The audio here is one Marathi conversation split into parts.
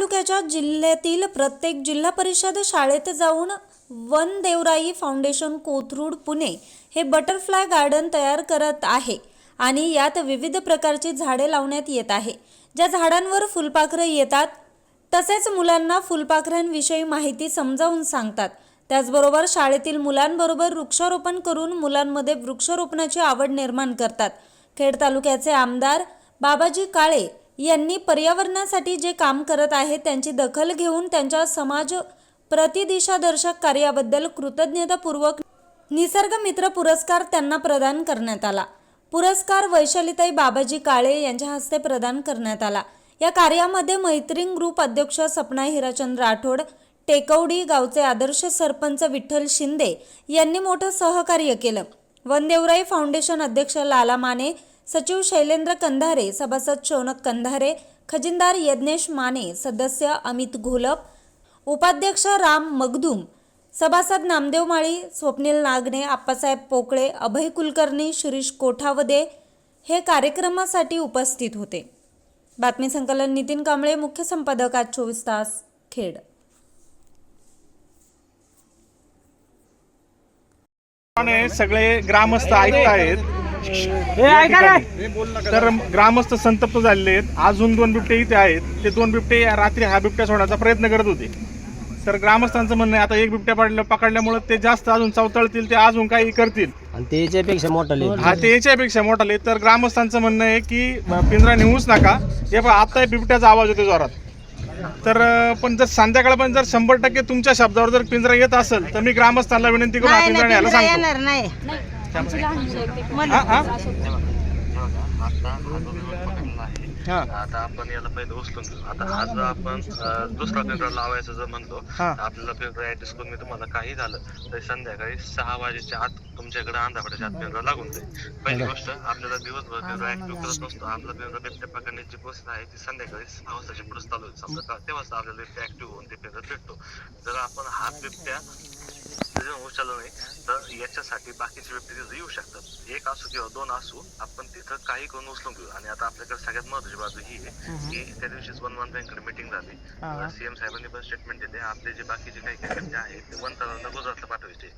तालुक्याच्या जिल्ह्यातील प्रत्येक जिल्हा परिषद शाळेत जाऊन वन देवराई फाउंडेशन कोथरूड पुणे हे बटरफ्लाय गार्डन तयार करत आहे आणि यात विविध प्रकारची झाडे लावण्यात येत आहे. ज्या झाडांवर फुलपाखरं येतात तसेच मुलांना फुलपाखरांविषयी माहिती समजावून सांगतात. त्याचबरोबर शाळेतील मुलांबरोबर वृक्षारोपण करून मुलांमध्ये वृक्षारोपणाची आवड निर्माण करतात. खेड तालुक्याचे आमदार बाबाजी काळे यांनी पर्यावरणासाठी जे काम करत आहेत त्यांची दखल घेऊन त्यांच्या समाज प्रतिदिशादर्शक कार्याबद्दल कृतज्ञतापूर्वक निसर्ग मित्र पुरस्कार त्यांना प्रदान करण्यात आला. पुरस्कार वैशालीताई बाबाजी काळे यांच्या हस्ते प्रदान करण्यात आला. या कार्यामध्ये मैत्रीण ग्रुप अध्यक्ष सपना हिराचंद राठोड टेकवडी गावचे आदर्श सरपंच विठ्ठल शिंदे यांनी मोठं सहकार्य केलं. वनदेवराई फाउंडेशन अध्यक्ष लाला माने सचिव शैलेंद्र कंधारे सभासद शौनक कंधारे खजिनदार यज्ञेश माने सदस्य अमित घोलप उपाध्यक्ष राम मगदूम सभासद नामदेव माळी स्वप्नील नागणे आप्पासाहेब पोकळे अभय कुलकर्णी शिरीष कोठावदे हे कार्यक्रमासाठी उपस्थित होते. बातमी संकलन नितीन कांबळे मुख्य संपादक आज चोवीस तास खेड. सगळे ग्रामस्थ ऐकत आहेत. तर ग्रामस्थ संतप्त झालेले आहेत. अजून दोन बिबटे इथे आहेत. ते दोन बिबटे रात्री हा बिबट्या सोडण्याचा प्रयत्न करत होते. तर ग्रामस्थांचं म्हणणं आहे आता एक बिबट्या पडलं पकडल्यामुळे ते जास्त अजून चवतळतील ते अजून काही करतील. आणि ते याच्यापेक्षा मोठा लेप हा ते याच्यापेक्षा मोठाले तर ग्रामस्थांचं म्हणणं आहे की पिंजरा नेऊच नका. हे पण आता बिबट्याचा आवाज होतो जोरात. तर पण जर संध्याकाळ पण जर शंभर टक्के तुमच्या शब्दावर जर पिंजरा येत असेल तर मी ग्रामस्थांना विनंती करून हा पिंजरा न्यायला सांगतो. येणार नाही. हा, हा? आता हा जो विरोध पकडला आहे हा. आता आपण याला पहिले उचलून घेऊ आता हा जर आपण अं, दुसरा पिंजरा लावायचा जर म्हणतो हा. तर आपल्याला पिंजरा ऍडजस्ट करून मी तुम्हाला काही झालं तरी संध्याकाळी सहा वाजेच्या आत तुमच्याकडे अंधापड्याच्या आत पिंजरा लागून जाईल पहिली गोष्ट आपल्याला दिवसभर पिंजरा ऍक्टिव्ह करत नसतो. आपला पिंजरा बिबट्या पकडण्याची प्रोसेस आहे ती संध्याकाळी सहा वाजताची पुढे चालू होईल समजा का तेव्हाच आपल्याला बिबट्या ऍक्टिव्ह होऊन ते पिंजरा भेटतो. जर आपण हा बिबट्या उचललं नाही तर याच्यासाठी बाकीचे व्यक्ती तिथे येऊ शकतात. एक असू किंवा दोन असू आपण तिथं काही करून उचलून घेऊ. आणि आता आपल्याकडे सगळ्यात महत्वाची बाजू ही आहे की त्या दिवशीच वन मंत्र्यांकडे मिटिंग झाली. सीएम साहेबांनी पण स्टेटमेंट दिले. आपले जे बाकीचे काही काही आहेत ते वन तलावाला गुजरातला पाठवायचे.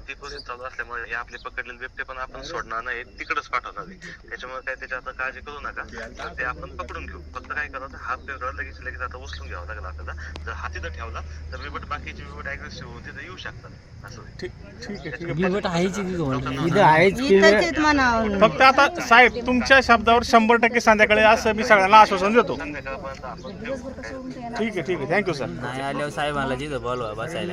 ती प्रोसेस चालू असल्यामुळे हे आपले पकडलेले बिबटे पण आपण सोडणार नाही तिकडच पाठवणार आहे त्याच्यामुळे काय त्याची आता काळजी करू नका. तर ते आपण पकडून घेऊ. फक्त काय करायचं हात पेपर लगेच लगेच आता उचलून घ्यावं लागेल आपल्याला. जर हात तिथं ठेवला तर बिबट बाकीचे बिबट अग्रेसिव्ह होऊन तिथे येऊ शकतात. असं. ठीक बिबट आहेच. इथं आहेच फक्त आता साहेब तुमच्या शब्दावर शंभर टक्के संध्याकाळी असं मी सगळ्यांना आश्वासन देतो. ठीक आहे ठीक आहे. थँक्यू सर नाही आल्यावर साहेबांना तिथं बोलवा बसायला.